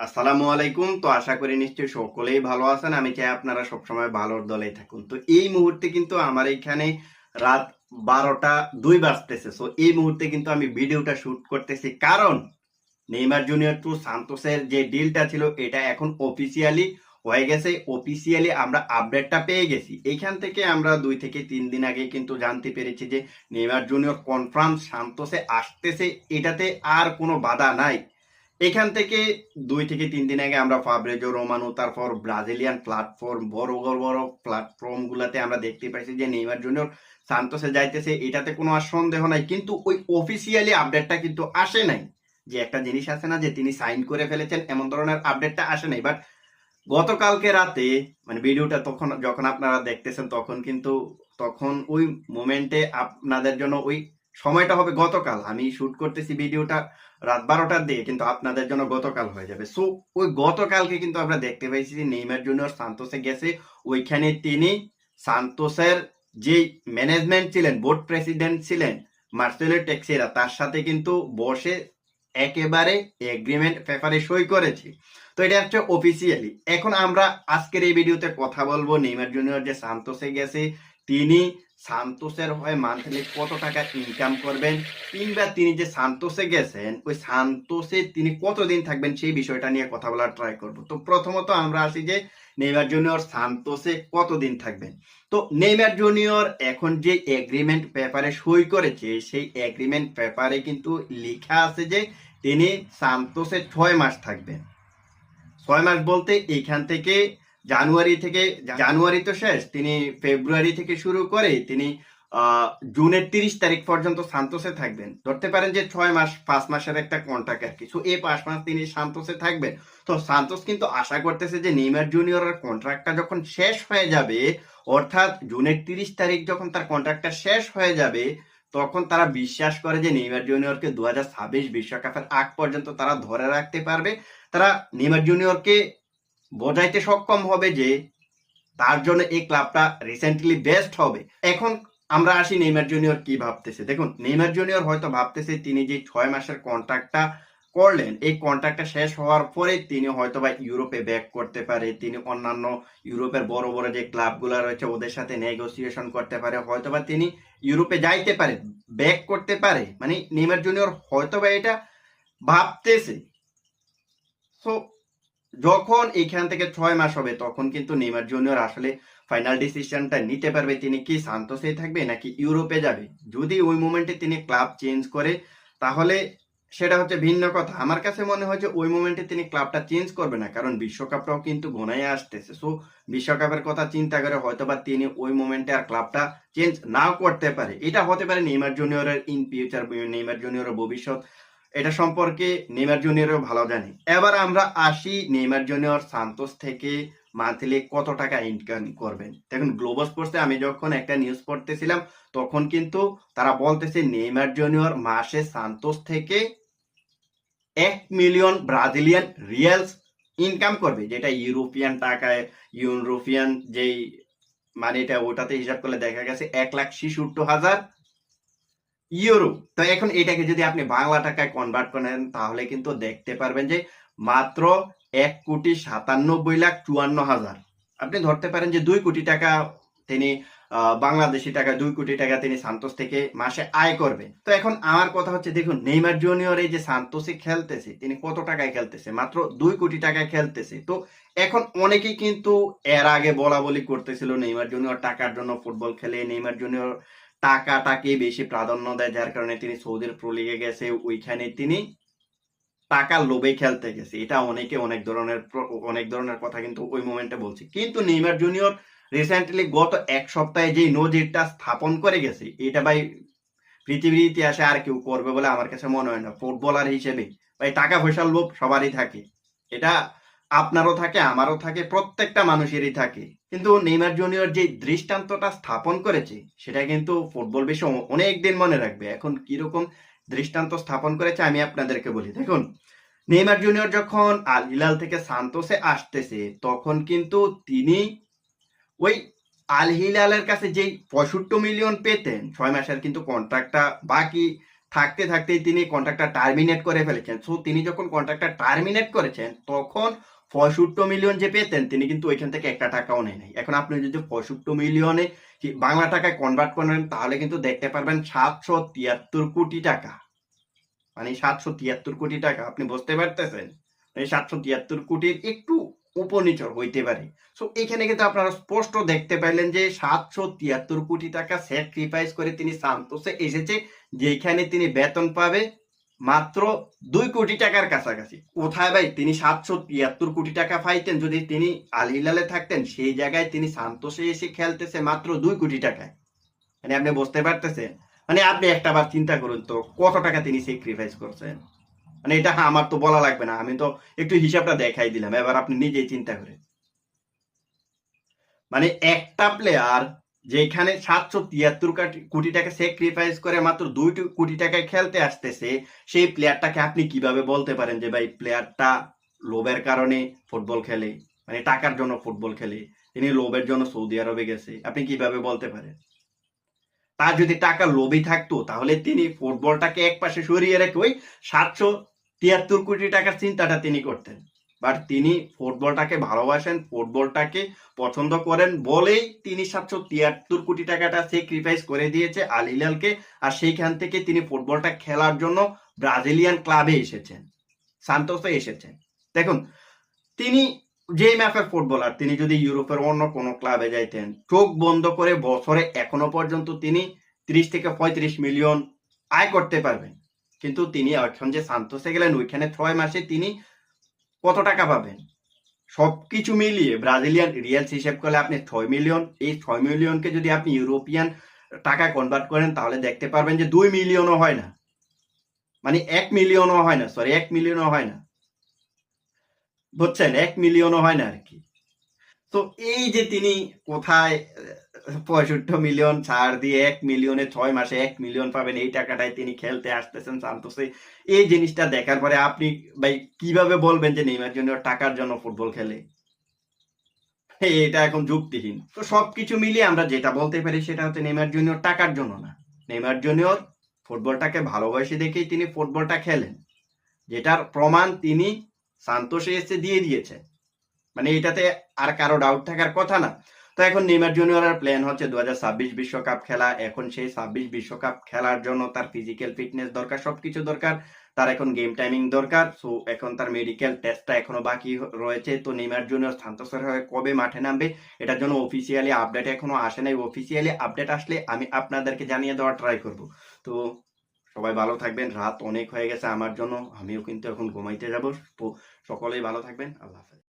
আসসালামু আলাইকুম। তো আশা করি নিশ্চয়ই সকলেই ভালো আছেন। আমি চাই আপনারা সবসময় ভালোর দলেই থাকুন। তো এই মুহূর্তে কিন্তু আমার এখানে রাত বারোটা দুই বাজতেছে। সো এই মুহূর্তে কিন্তু আমি ভিডিওটা শুট করতেছি। কারণ নেইমার জুনিয়র টু সান্তোসের যে ডিলটা ছিল, এটা এখন অফিসিয়ালি হয়ে গেছে। অফিসিয়ালি আমরা আপডেটটা পেয়ে গেছি। এইখান থেকে আমরা দুই থেকে তিন দিন আগে কিন্তু জানতে পেরেছি যে নেইমার জুনিয়র কনফার্ম সান্তোসে আসতেছে। এটাতে আর কোনো বাধা নাই। এখান থেকে দুই থেকে তিন দিন আগে আমরা ফাবরেজো রোমানো তারপর ব্রাজিলিয়ান প্ল্যাটফর্ম বড় বড় বড় প্ল্যাটফর্ম গুলাতে আমরা দেখতে পাইছি যে নেইমার জুনিয়র সান্তোসে যাইতেছে। এটাতে কোনো আর সন্দেহ নাই। কিন্তু ওই অফিসিয়ালি আপডেটটা কিন্তু আসে নাই। যে একটা জিনিস আছে না, যে তিনি সাইন করে ফেলেছেন, এমন ধরনের আপডেটটা আসে নাই। বাট গতকালকে রাতে মানে ভিডিওটা তখন, যখন আপনারা দেখতেছেন, তখন কিন্তু, তখন ওই মোমেন্টে আপনাদের জন্য ওই সময়টা হবে গতকাল। আমি শুট করতেছি ভিডিওটা রাত বারোটার দিকে, কিন্তু আপনাদের জন্য গতকাল হয়ে যাবে। সো ওই গতকালকে কিন্তু আমরা দেখতে পাইছি যে নেইমার জুনিয়র সান্তোসে গেছে। ওইখানে তিনি সান্তোসের যে ম্যানেজমেন্ট ছিলেন বোর্ড প্রেসিডেন্ট ছিলেন, মার্সেলো টেক্সেরা, তার সাথে কিন্তু বসে একেবারে এগ্রিমেন্ট পেপারে সই করেছে। তো এটা হচ্ছে অফিসিয়ালি এখন আমরা আজকের এই ভিডিওতে কথা বলব নেইমার জুনিয়র যে সান্তোসে গেছে, তিনি সান্তোসের হয়ে মান্থলি কত টাকা ইনকাম করবেন? কিংবা তিনি যে সান্তোসে গেছেন, ওই সান্তোসে তিনি কতদিন থাকবেন সেই বিষয়টা নিয়ে কথা বলার ট্রাই করব। তো প্রথমত আমরা আসি যে নেইমার জুনিয়র সান্তোসে কতদিন থাকবেন? তো নেইমার জুনিয়র এখন যে এগ্রিমেন্ট পেপারে সই করেছে, সেই এগ্রিমেন্ট পেপারে কিন্তু লেখা আছে যে তিনি সান্তোসে ছয় মাস থাকবেন। ছয় মাস বলতে এইখান থেকে জানুয়ারি থেকে জানুয়ারি তো শেষ তিনি ফেব্রুয়ারি থেকে শুরু করে তিনি জুনের তিরিশ তারিখ পর্যন্ত সান্তোসে থাকবেন। ধরতে পারেন যে ছয় মাস পাঁচ মাসের একটা কন্ট্রাক্ট আর কি। So, এই পাঁচ মাস তিনি সান্তোসে থাকবেন। তো সান্তোস কিন্তু আশা করতেছে যে নেইমার জুনিয়রের কন্ট্রাক্টটা যখন শেষ হয়ে যাবে অর্থাৎ জুনের তিরিশ তারিখ যখন তার কন্ট্রাক্টটা শেষ হয়ে যাবে তখন তারা বিশ্বাস করে যে নেইমার জুনিয়রকে দু হাজার ছাব্বিশ বিশ্বকাপের আগ পর্যন্ত তারা ধরে রাখতে পারবে। তারা নেইমার জুনিয়রকে বোঝাইতে সক্ষম হবে যে তার জন্য এই ক্লাবটা রিসেন্টলি বেস্ট হবে। এখন আমরা আসি নেইমার জুনিয়র কি ভাবতেছে। দেখুন, নেইমার জুনিয়র হয়তো ভাবতেছে তিনি যে ছয় মাসের কন্ট্রাক্টটা করলেন, এই কন্ট্রাক্টটা শেষ হওয়ার পরে তিনি হয়তো বা ইউরোপে ব্যাক করতে পারে, তিনি অন্যান্য ইউরোপের বড় বড় যে ক্লাবগুলো রয়েছে ওদের সাথে নেগোসিয়েশন করতে পারে হয়তো বা তিনি ইউরোপে যাইতে পারে ব্যাক করতে পারে। মানে নেইমার জুনিয়র হয়তো বা এটা ভাবতেছে। সো যখন এখান থেকে ছয় মাস হবে, তখন কিন্তু নেইমার জুনিয়র আসলে ফাইনাল ডিসিশনটা নিতে পারবে। তিনি কি সান্তোসে থাকবে নাকি ইউরোপে যাবে? যদি ওই মোমেন্টে তিনি ক্লাব চেঞ্জ করে, তাহলে সেটা হচ্ছে ভিন্ন কথা। আমার কাছে মনে হয় যে ওই মোমেন্টে তিনি ক্লাবটা চেঞ্জ করবে না, কারণ বিশ্বকাপটাও কিন্তু ঘনায় আসতেছে। সো বিশ্বকাপের কথা চিন্তা করে হয়তোবা তিনি ওই মোমেন্টে আর ক্লাবটা চেঞ্জ নাও করতে পারে। এটা হতে পারে নেইমার জুনিয়রের ইন ফিউচার নেইমার জুনিয়রের ভবিষ্যৎ। এটা সম্পর্কে নেইমার জুনিয়রও ভালো জানি। এবার আমরা আসি নেইমার জুনিয়র সান্তোস থেকে মান্থলি কত টাকা ইনকাম করবেন। দেখুন গ্লোবাল স্পোর্টসে আমি যখন একটা নিউজ পড়তেছিলাম, তখন কিন্তু তারা বলতেছে নেইমার জুনিয়র মাসে সান্তোস থেকে এক মিলিয়ন ব্রাজিলিয়ান রিয়ালস ইনকাম করবে, যেটা ইউরোপিয়ান টাকায়, ইউরোপিয়ান যেই মানে এটা ওটাতে হিসাব করলে দেখা গেছে এক লাখ ছিষট্টি হাজার ইউরো তো এখন এটাকে যদি আপনি বাংলা টাকায় কনভার্ট করেন, তাহলে কিন্তু দেখতে পারবেন যে মাত্র এক কোটি সাতানব্বই লাখ চুয়ান্ন হাজার। আপনি ধরতে পারেন যে দুই কোটি টাকা তিনি বাংলাদেশি টাকা, দুই কোটি টাকা তিনি সান্তোস থেকে মাসে আয় করবে। তো এখন আমার কথা হচ্ছে, দেখুন, নেইমার জুনিয়র এই যে সান্তোসে খেলতেছে, তিনি কত টাকায় খেলতেছে? মাত্র দুই কোটি টাকায় খেলতেছে। তো এখন অনেকেই কিন্তু এর আগে বলা বলি করতেছিল, নেইমার জুনিয়র টাকার জন্য ফুটবল খেলে, নেইমার জুনিয়র টাকাটাকে বেশি প্রাধান্য দেয়, যার কারণে তিনি সৌদির প্রো লিগে গেছে, ওইখানে তিনি টাকার লোভে খেলতে গেছে। এটা অনেকে অনেক ধরনের অনেক ধরনের কথা কিন্তু ওই মোমেন্টে বলছে। কিন্তু নেইমার জুনিয়র রিসেন্টলি গত এক সপ্তাহে যেই নজিরটা স্থাপন করে গেছে, এটা ভাই পৃথিবীর ইতিহাসে আর কেউ করবে বলে আমার কাছে মনে হয় না। ফুটবলার হিসেবে, ভাই টাকা পয়সার লোভ সবারই থাকে। এটা আপনারও থাকে, আমারও থাকে, প্রত্যেকটা মানুষেরই থাকে। কিন্তু নেইমার জুনিয়র যে দৃষ্টান্তটা স্থাপন করেছে, সেটা কিন্তু ফুটবল বিশ্ব অনেক দিন মনে রাখবে। এখন কীরকম দৃষ্টান্ত স্থাপন করেছে আমি আপনাদেরকে বলি। দেখুন, নেইমার জুনিয়র যখন আল হিলাল থেকে সান্তোসে আসতেছে, তখন কিন্তু তিনি ওই আল হিলালের কাছে যেই পঁয়ষট্টি মিলিয়ন পেতেন, ছয় মাসের কিন্তু কন্ট্রাক্টটা বাকি থাকতে থাকতেই তিনি কন্ট্রাক্টটা টার্মিনেট করে ফেলেছেন। সো তিনি যখন কন্ট্রাক্টটা টার্মিনেট করেছেন, তখন পঁয়ষট্টি মিলিয়ন যে পেতেন, তিনি কিন্তু ওইখান থেকে একটা টাকাও নেয় নাই। এখন আপনি যদি পঁয়ষট্টি মিলিয়নে বাংলা টাকায় কনভার্ট করেন তাহলে কিন্তু দেখতে পারবেন সাতশো তিয়াত্তর কোটি টাকা। মানে সাতশো তিয়াত্তর কোটি টাকা, আপনি বুঝতে পারতেছেন? এই সাতশো তিয়াত্তর কোটির একটু উপনিচর হইতে পারে। সো এখানে কিন্তু আপনারা স্পষ্ট দেখতে পাইলেন যে সাতশো তিয়াত্তর কোটি টাকা স্যাক্রিফাইস করে তিনি সান্তোসে এসেছে যেখানে তিনি বেতন পাবে। মাত্র দুই কোটি টাকার কাছাকাছি। কোথায় ভাই? তিনি সাতশো তিয়াত্তর কোটি টাকা পাইতেন। যদি তিনি আল হিলালে থাকতেন, সেই জায়গায় তিনি সান্তোসে এসে খেলতেছে মাত্র দুই কোটি টাকায়। মানে আপনি বুঝতে পারতেছেন? মানে আপনি একটা বার চিন্তা করুন তো, কত টাকা তিনি স্যাক্রিফাইস করছেন? মানে এটা আমার তো বলা লাগবে না। আমি তো একটু হিসাবটা দেখাই দিলাম, এবার আপনি নিজেই চিন্তা করেন। মানে একটা প্লেয়ার যেখানে সাতশো তিয়াত্তর কোটি টাকা স্যাক্রিফাইস করে মাত্র দুই কোটি টাকায় খেলতে আসতেছে, সেই প্লেয়ারটাকে আপনি কীভাবে বলতে পারেন যে ভাই প্লেয়ারটা লোভের কারণে ফুটবল খেলে? মানে টাকার জন্য ফুটবল খেলে? তিনি লোভের জন্য সৌদি আরবে গেছে। আপনি কীভাবে বলতে পারেন? তার যদি টাকা লোভী থাকতো, তাহলে তিনি ফুটবলটাকে এক পাশে সরিয়ে রেখে ওই সাতশো তিয়াত্তর কোটি টাকার চিন্তাটা তিনি করতেন। বাট তিনি ফুটবলটাকে ভালোবাসেন, ফুটবলটাকে পছন্দ করেন বলেই তিনি সাতশো তিয়াত্তর কোটি টাকাটা স্যাক্রিফাইস করে দিয়েছে আল হিলালকে। আর সেইখান থেকে তিনি ফুটবলটা খেলার জন্য ব্রাজিলিয়ান ক্লাবে এসেছেন, সান্তোসে এসেছেন। দেখুন, তিনি যে ম্যাপের ফুটবলার, তিনি যদি ইউরোপের অন্য কোনো ক্লাবে যাইতেন, চোখ বন্ধ করে বছরে এখনও পর্যন্ত তিনি ত্রিশ থেকে পঁয়ত্রিশ মিলিয়ন আয় করতে পারবেন। কিন্তু তিনি এখন যে সান্তোসে গেলেন, ওইখানে ছয় মাসে তিনি কত টাকা পাবেন? সব কিছু মিলিয়ে ব্রাজিলিয়ান রিয়ালস হিসেব করলে আপনি ছয় মিলিয়ন, এই ছয় মিলিয়নকে যদি আপনি ইউরোপিয়ান টাকা কনভার্ট করেন, তাহলে দেখতে পারবেন যে দুই মিলিয়নও হয় না। মানে এক মিলিয়নও হয় না সরি এক মিলিয়নও হয় না। বুঝছেন? এক মিলিয়নও হয় না আর কি। তো এই যে তিনি কোথায়, পঁয়ষট্টি মিলিয়ন ছাড় দিয়ে এক মিলিয়নে ছয় মাসে এক মিলিয়ন পাবেন, এই টাকাটায় তিনি খেলতে আসতেছেন সান্তোসে। এই জিনিসটা দেখার পরে আপনি ভাই কীভাবে বলবেন যে নেইমার জুনিয়র টাকার জন্য ফুটবল খেলে? এটা এখন যুক্তিহীন। তো সবকিছু মিলিয়ে আমরা যেটা বলতে পারি সেটা হচ্ছে নেইমার জুনিয়র টাকার জন্য না। নেইমার জুনিয়র ফুটবলটাকে ভালোবাসে দেখেই তিনি ফুটবলটা খেলেন। যেটার প্রমাণ তিনি সান্তোষে এসে দিয়ে দিয়েছে মানে এটাতে আর কারও ডাউট থাকার কথা না। তো এখন নেইমার জুনিয়রের প্ল্যান হচ্ছে দু বিশ্বকাপ খেলা। এখন সেই ছাব্বিশ বিশ্বকাপ খেলার জন্য তার ফিজিক্যাল ফিটনেস দরকার, সবকিছু দরকার। তার এখন গেম টাইমিং দরকার। সো এখন তার মেডিকেল টেস্টটা এখনও বাকি রয়েছে। তো নেইমার জুনিয়র সান্তোসের হয়ে কবে মাঠে নামবে এটার জন্য অফিসিয়ালি আপডেট এখনও আসে নাই। অফিসিয়ালি আপডেট আসলে আমি আপনাদেরকে জানিয়ে দেওয়ার ট্রাই করব। তো সবাই ভালো থাকবেন। রাত অনেক হয়ে গেছে আমার জন্য। আমিও কিন্তু এখন ঘুমাইতে যাব। তো সকলেই ভালো থাকবেন। আল্লাহ হাফেজ।